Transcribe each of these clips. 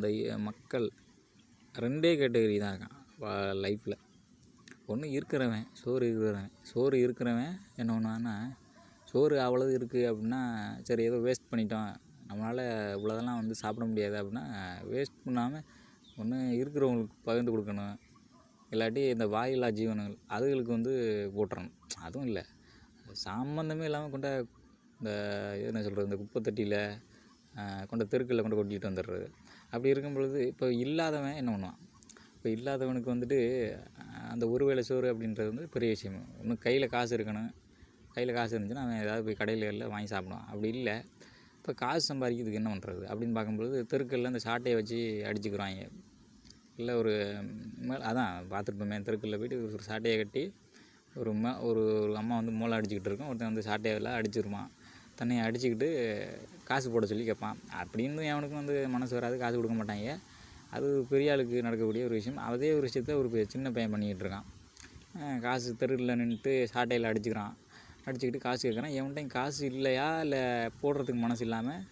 அந்த மக்கள் ரெண்டே கேட்டகரி தான் இருக்கான் லைஃப்பில் ஒன்று இருக்கிறவன் சோறு இருக்கிறவன். சோறு இருக்கிறவன் என்ன பண்ணுவான்னா சோறு அவ்வளவு இருக்குது அப்படின்னா சரி ஏதோ வேஸ்ட் பண்ணிட்டோம். நம்மளால் இவ்வளோதெல்லாம் வந்து சாப்பிட முடியாது அப்படின்னா வேஸ்ட் பண்ணாமல் ஒன்று இருக்கிறவங்களுக்கு பகிர்ந்து கொடுக்கணும். இல்லாட்டி இந்த வாயில்லா ஜீவனங்கள் அதுகளுக்கு வந்து போட்டுறணும் அதுவும் இல்லை. சம்மந்தமே இல்லாமல் கொண்ட இந்த என்ன சொல்கிறது இந்த குப்பைத்தட்டியில் கொண்ட தெருக்களில் கொண்டு கொட்டிட்டு வந்துடுறது. அப்படி இருக்கும் பொழுது இப்போ இல்லாதவன் என்ன பண்ணுவான்? இப்போ இல்லாதவனுக்கு வந்துட்டு அந்த ஒரு வேளை சோறு அப்படின்றது வந்து பெரிய விஷயம். இன்னும் கையில் காசு இருக்கணும். கையில் காசு இருந்துச்சுன்னா அவன் ஏதாவது போய் கடையில் வாங்கி சாப்பிடுவான். அப்படி இல்லை. இப்போ காசு சம்பாதிக்கிறதுக்கு என்ன பண்ணுறது அப்படின்னு பார்க்கும்பொழுது தெருக்களில் அந்த சாட்டையை வச்சு அடிச்சுக்கிறாங்க இல்லை ஒரு மேலே அதான் பார்த்துருப்போமே தெருக்களில் போயிட்டு ஒரு சாட்டையை கட்டி ஒரு ம ஒரு ஒரு அம்மா வந்து மூளை அடிச்சுக்கிட்டு இருக்கும். ஒருத்தன் வந்து சாட்டையெல்லாம் அடிச்சிருப்பான் தன்னை அடிச்சுக்கிட்டு காசு போட சொல்லி கேட்பான். அப்படின்னு எவனுக்கும் வந்து மனசு வராது காசு கொடுக்க மாட்டாங்க. அது பெரிய ஆளுக்கு நடக்கக்கூடிய ஒரு விஷயம். அதே ஒரு விஷயத்த ஒரு பெ- சின்ன பையன் பண்ணிக்கிட்டு இருக்கான். காசு தெருவில் நின்றுட்டு சாட்டையில் அடிச்சுக்கிறான். அடிச்சுக்கிட்டு காசு கேட்குறான். எவன்கிட்டையும் காசு இல்லையா? இல்லை போடுறதுக்கு மனசு இல்லாமல்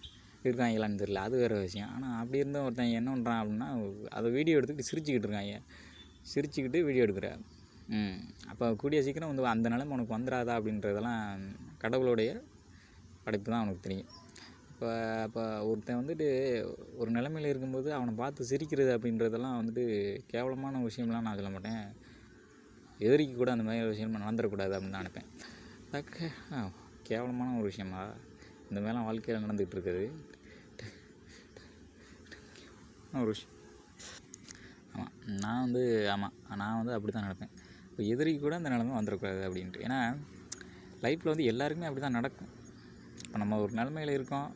இருக்காங்களான்னு தெரியல. அது வேறு விஷயம். ஆனால் அப்படி இருந்தும் ஒருத்தன் என்ன பண்ணுறான் அப்படின்னா அதை வீடியோ எடுத்துக்கிட்டு சிரிச்சுக்கிட்டு இருக்காங்க. சிரிச்சுக்கிட்டு வீடியோ எடுக்கிற அப்போ கூடிய சீக்கிரம் வந்து அந்த நிலைமை உனக்கு வந்துடாதா அப்படின்றதெல்லாம் கடவுளுடைய படைப்பு தான் அவனுக்கு தெரியும். இப்போ இப்போ ஒருத்தன் வந்துட்டு ஒரு நிலமையில இருக்கும்போது அவனை பார்த்து சிரிக்கிறது அப்படின்றதெல்லாம் வந்துட்டு கேவலமான விஷயம்லாம் நான் சொல்ல மாட்டேன். எதிரிக்கு கூட அந்த மாதிரி விஷயம் நடந்துடக்கூடாது அப்படின்னு நான் நினைப்பேன். தக்க கேவலமான ஒரு விஷயமா? இந்த மாதிரிலாம் வாழ்க்கையில் நடந்துகிட்டு இருக்குது ஒரு விஷயம். ஆமாம் நான் வந்து ஆமாம் நான் வந்து அப்படி தான் நடப்பேன். இப்போ எதிரிக்கு கூட அந்த நிலமை வந்துடக்கூடாது அப்படின்ட்டு. ஏன்னா லைஃப்பில் வந்து எல்லாருக்குமே அப்படி தான் நடக்கும். இப்போ நம்ம ஒரு நிலமையில இருக்கோம்.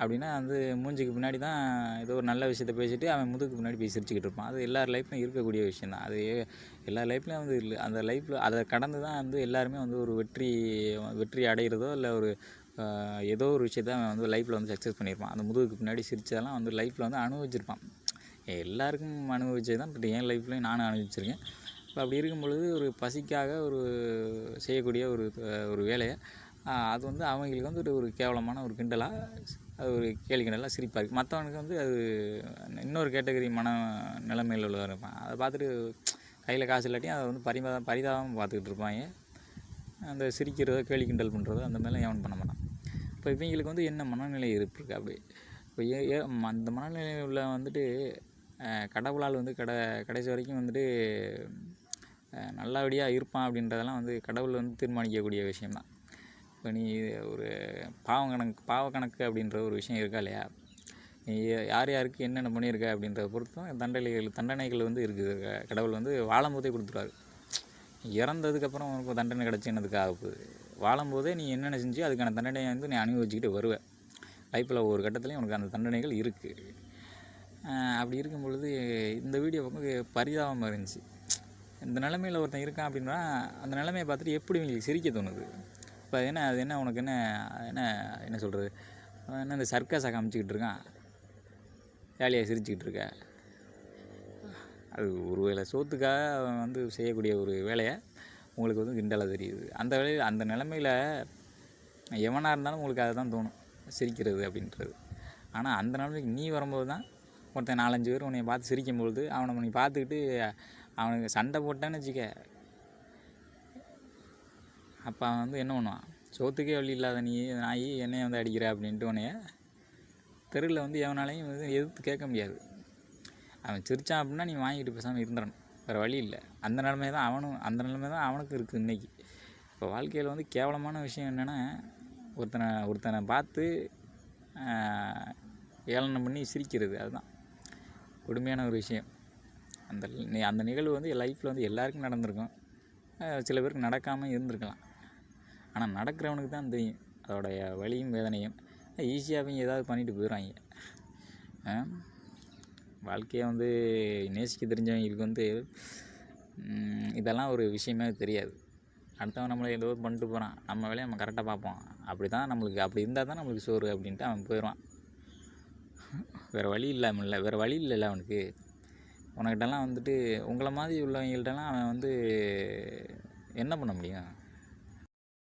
அப்படின்னா வந்து மூஞ்சிக்கு பின்னாடி தான் ஏதோ ஒரு நல்ல விஷயத்த பேசிட்டு அவன் முதுகுக்கு பின்னாடி போய் சிரிச்சுக்கிட்டு இருப்பான். அது எல்லார் லைஃப்லையும் இருக்கக்கூடிய விஷயம் தான். அது எல்லா லைஃப்லையும் வந்து இல்லை. அந்த லைஃப்பில் அதை கடந்து தான் வந்து எல்லாருமே வந்து ஒரு வெற்றி வெற்றி அடைகிறதோ இல்லை ஒரு ஏதோ ஒரு விஷயத்த அவன் வந்து லைஃப்பில் வந்து சக்ஸஸ் பண்ணியிருப்பான். அந்த முதுகுக்கு பின்னாடி சிரிச்சதெல்லாம் வந்து லைஃப்பில் வந்து அனுபவிச்சிருப்பான். எல்லாருக்கும் அனுபவிச்சது தான். பட் என் லைஃப்லையும் நானும் அனுபவிச்சிருக்கேன். இப்போ அப்படி இருக்கும் பொழுது ஒரு பசிக்காக ஒரு செய்யக்கூடிய ஒரு ஒரு வேலையை அது வந்து அவங்களுக்கு வந்து ஒரு- ஒரு கேவலமான ஒரு கிண்டலாக அது ஒரு கேலி கிண்டலாக சிரிப்பாக இருக்குது மற்றவனுக்கு வந்து அது இன்னொரு கேட்டகரி மன நிலைமையில் உள்ளவர் இருப்பான். அதை பார்த்துட்டு கையில் காசு இல்லாட்டியும் அதை வந்து பரிமாதம் பரிதாபம் பார்த்துக்கிட்டு இருப்பாங்க. அந்த சிரிக்கிறதோ கேலி கிண்டல் பண்ணுறதோ அந்த மாதிரிலாம் எவன் பண்ண மாட்டான். இப்போ இவங்களுக்கு வந்து என்ன மனநிலை இருப்பிருக்கு? அப்படி இப்போ ஏ ம- அந்த மனநிலை உள்ள வந்துட்டு கடவுளால் வந்து கட கடைசி வரைக்கும் வந்துட்டு நல்லபடியாக இருப்பான் அப்படின்றதெல்லாம் வந்து கடவுள் வந்து தீர்மானிக்கக்கூடிய விஷயம்தான். இப்போ நீ ஒரு பாவம் கணக்கு பாவ கணக்கு அப்படின்ற ஒரு விஷயம் இருக்கா இல்லையா? நீ யார் யாருக்கு என்னென்ன பண்ணியிருக்க அப்படின்றத பொறுத்தும் தண்டனைகள் தண்டனைகள் வந்து இருக்குது. க- கடவுள் வந்து வாழும்போதே கொடுத்துருவாரு. இறந்ததுக்கப்புறம் உனக்கு தண்டனை கிடச்சி என்னதுக்கு ஆக போகுது? வாழும்போதே நீ என்னென்ன செஞ்சு அதுக்கான தண்டனையை வந்து நீ அனுபவிச்சுக்கிட்டு வருவேன் லைஃப்பில் ஒவ்வொரு கட்டத்துலையும் உனக்கு அந்த தண்டனைகள் இருக்குது அப்படி இருக்கும் பொழுது இந்த வீடியோ பக்கம் பரிதாபமாக இருந்துச்சு. இந்த நிலமையில் ஒருத்தன் இருக்கான் அப்படின்னா அந்த நிலமையை பார்த்துட்டு எப்படி உங்களுக்கு சிரிக்க தோணுது? இப்போ என்ன அது என்ன உனக்கு என்ன என்ன என்ன சொல்கிறது என்ன இந்த சர்க்கஸை காமிச்சிக்கிட்டு இருக்கான். ஜாலியாக சிரிச்சுக்கிட்டு இருக்க. அது ஒரு வேளை சோத்துக்காக அவன் வந்து செய்யக்கூடிய ஒரு வேலையை உங்களுக்கு வந்து கிண்டலாக தெரியுது. அந்த வேலையில் அந்த நிலமையில் எவனாக இருந்தாலும் உங்களுக்கு அதை தான் தோணும் சிரிக்கிறது அப்படின்றது. ஆனால் அந்த நிலைமைக்கு நீ வரும்போது தான் ஒருத்தன் நாலஞ்சு பேர் உன்னை பார்த்து சிரிக்கும்பொழுது அவனை நீ பார்த்துக்கிட்டு அவனுக்கு சண்டை போட்டான்னு வச்சுக்க அப்போ அவன் வந்து என்ன பண்ணுவான்? சோத்துக்கே வழி இல்லாத நீ நாய் என்னைய வந்து அடிக்கிற அப்படின்ட்டு உன்னைய தெருவில் வந்து எவனாலையும் வந்து எதிர்த்து கேட்க முடியாது. அவன் சிரித்தான் அப்படின்னா நீ வாங்கிட்டு பேசாமல் இருந்துடணும். வேறு வழி இல்லை. அந்த நிலைமை தான் அவனும் அந்த நிலைமை தான் அவனுக்கும் இருக்குது இன்றைக்கி இப்போ வாழ்க்கையில் வந்து கேவலமான விஷயம் என்னென்னா ஒருத்தனை ஒருத்தனை பார்த்து ஏளனம் பண்ணி சிரிக்கிறது அதுதான். கொடுமையான ஒரு விஷயம். அந்த அந்த நிகழ்வு வந்து லைஃப்பில் வந்து எல்லாருக்கும் நடந்திருக்கும். சில பேருக்கு நடக்காமல் இருந்திருக்கலாம். ஆனால் நடக்கிறவனுக்கு தான் தெரியும். அதோடைய வலியும் வேதனையும். ஈஸியாகவும் ஏதாவது பண்ணிட்டு போயிடுவாங்க வாழ்க்கையை வந்து நேசிக்க தெரிஞ்சவங்களுக்கு வந்து இதெல்லாம் ஒரு விஷயமே தெரியாது. அடுத்தவன் நம்மளை ஏதோ பண்ணிட்டு போகிறான் நம்ம வேலையை நம்ம கரெக்டாக பார்ப்போம் அப்படி தான் நம்மளுக்கு அப்படி இருந்தால் தான் நம்மளுக்கு சோறு அப்படின்ட்டு அவன் போயிடுவான். வேறு வழி இல்லாமல் இல்லை வேறு வழி இல்லைல்ல அவனுக்கு. உனக்கிட்டலாம் வந்துட்டு உங்களை மாதிரி உள்ளவங்கள்ட்டலாம் அவன் வந்து என்ன பண்ண முடியும்?